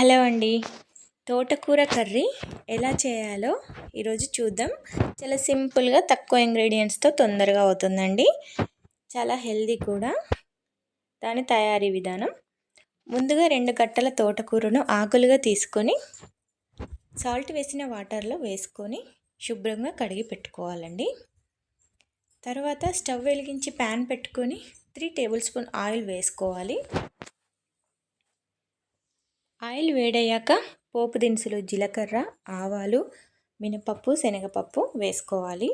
Hello అండి. తోటకూర curry ఎలా చేయాలో ఈరోజు చూద్దాం. చాలా సింపుల్గా తక్కువ ఇంగ్రీడియంట్స్తో తొందరగా అవుతుందండి. చాలా హెల్దీ కూడా. దాని తయారీ విధానం. ముందుగా రెండు గట్టల తోటకూరను ఆకులుగా తీసుకొని సాల్ట్ వేసిన వాటర్లో వేసుకొని శుభ్రంగా కడిగి పెట్టుకోవాలండి. తర్వాత స్టవ్ వెలిగించి ప్యాన్ పెట్టుకొని త్రీ టేబుల్ స్పూన్ ఆయిల్ వేసుకోవాలి. ఆయిల్ వేడయ్యాక పోపు దినుసులు జీలకర్ర ఆవాలు మినపప్పు శనగపప్పు వేసుకోవాలి.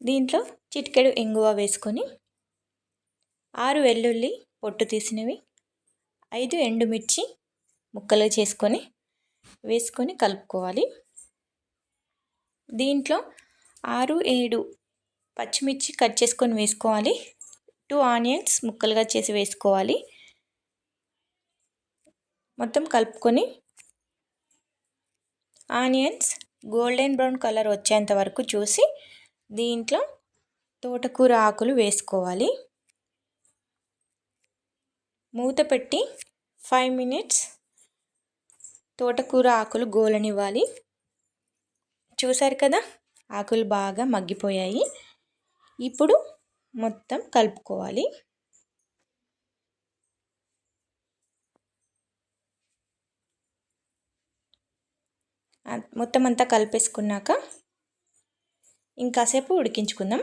దీంట్లో చిటికెడు ఇంగువ వేసుకొని ఆరు వెల్లుల్లి పొట్టు తీసినవి ఐదు ఎండుమిర్చి ముక్కలు చేసుకొని వేసుకొని కలుపుకోవాలి. దీంట్లో ఆరు ఏడు పచ్చిమిర్చి కట్ చేసుకొని వేసుకోవాలి. టూ ఆనియన్స్ ముక్కలుగా చేసి వేసుకోవాలి. మొత్తం కలుపుకొని ఆనియన్స్ గోల్డెన్ బ్రౌన్ కలర్ వచ్చేంత వరకు చూసి దీంట్లో తోటకూర ఆకులు వేసుకోవాలి. మూత పెట్టి ఫైవ్ మినిట్స్ తోటకూర ఆకులు గోలనివ్వాలి. చూసారు కదా? ఆకులు బాగా మగ్గిపోయాయి. ఇప్పుడు మొత్తం కలుపుకోవాలి. మొత్తం అంతా కలిపేసుకున్నాక ఇంకాసేపు ఉడికించుకుందాం.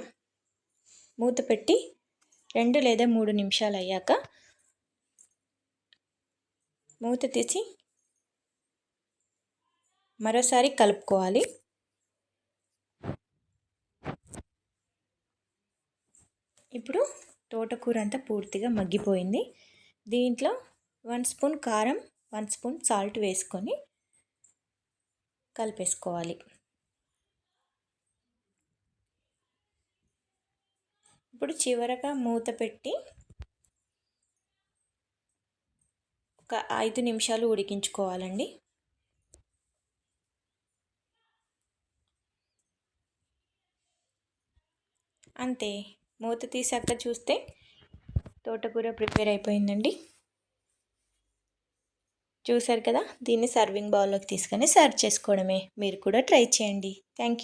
మూత పెట్టి రెండు లేదా మూడు నిమిషాలు అయ్యాక మూత తీసి మరోసారి కలుపుకోవాలి. ఇప్పుడు తోటకూర అంతా పూర్తిగా మగ్గిపోయింది. దీంట్లో వన్ స్పూన్ కారం వన్ స్పూన్ సాల్ట్ వేసుకొని కలిపేసుకోవాలి. ఇప్పుడు చివరగా మూత పెట్టి ఒక ఐదు నిమిషాలు ఉడికించుకోవాలండి. అంతే. మూత తీసాక చూస్తే తోటకూర ప్రిపేర్ అయిపోయిందండి. చూసారు కదా? దీన్ని సర్వింగ్ బౌల్లోకి తీసుకొని సర్వ్ చేసుకోవడమే. మీరు కూడా ట్రై చేయండి. Thank you.